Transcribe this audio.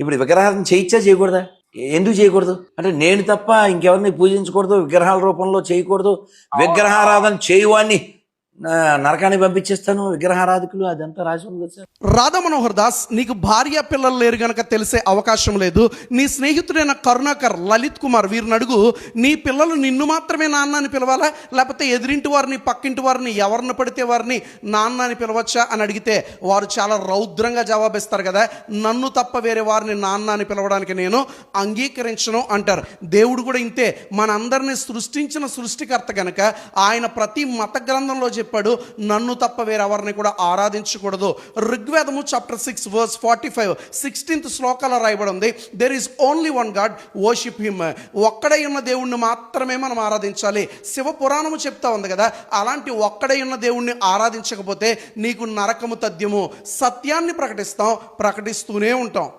ఇప్పుడు విగ్రహాలను చేయించా చేయకూడదా? ఎందుకు చేయకూడదు? అంటే నేను తప్ప ఇంకెవరిని పూజించకూడదు విగ్రహాల రూపంలో చేయకూడదు. విగ్రహారాధన చేయువాన్ని నరకానికి పంపించేస్తాను విగ్రహారాధకులు అదంతా రాసి ఉంది సార్. రాధా మనోహర్ దాస్ నీకు భార్య పిల్లలు లేరు గనక తెలిసే అవకాశం లేదు. నీ స్నేహితుడైన కరుణాకర్ లలిత్ కుమార్ వీరిని అడుగు నీ పిల్లలు నిన్ను మాత్రమే నాన్న అని పిలవాలా? లేకపోతే ఎదిరింటి వారిని పక్కింటి వారిని ఎవరిని పడితే వారిని నాన్న అని పిలవచ్చా అని అడిగితే వారు చాలా రౌద్రంగా జవాబిస్తారు కదా. నన్ను తప్ప వేరే వారిని నాన్న అని పిలవడానికి నేను అంగీకరించను అంటారు. దేవుడు కూడా ఇంతే. మనందరినీ సృష్టించిన సృష్టికర్త గనక ఆయన ప్రతి మత గ్రంథంలో చెప్పాడు నన్ను తప్ప వేరెవరిని కూడా ఆరాధించకూడదు. ఋగ్వేదము chapter six verse forty five sixteenth శ్లోకాల రాయబడి ఉంది. There is only one God worship him ఒక్కడై ఉన్న దేవుణ్ణి మాత్రమే మనం ఆరాధించాలి. శివ పురాణము చెప్తా ఉంది కదా అలాంటి ఒక్కడై ఉన్న దేవుణ్ణి ఆరాధించకపోతే నీకు నరకము తథ్యము సత్యాన్ని ప్రకటిస్తాం ప్రకటిస్తూనే ఉంటాం.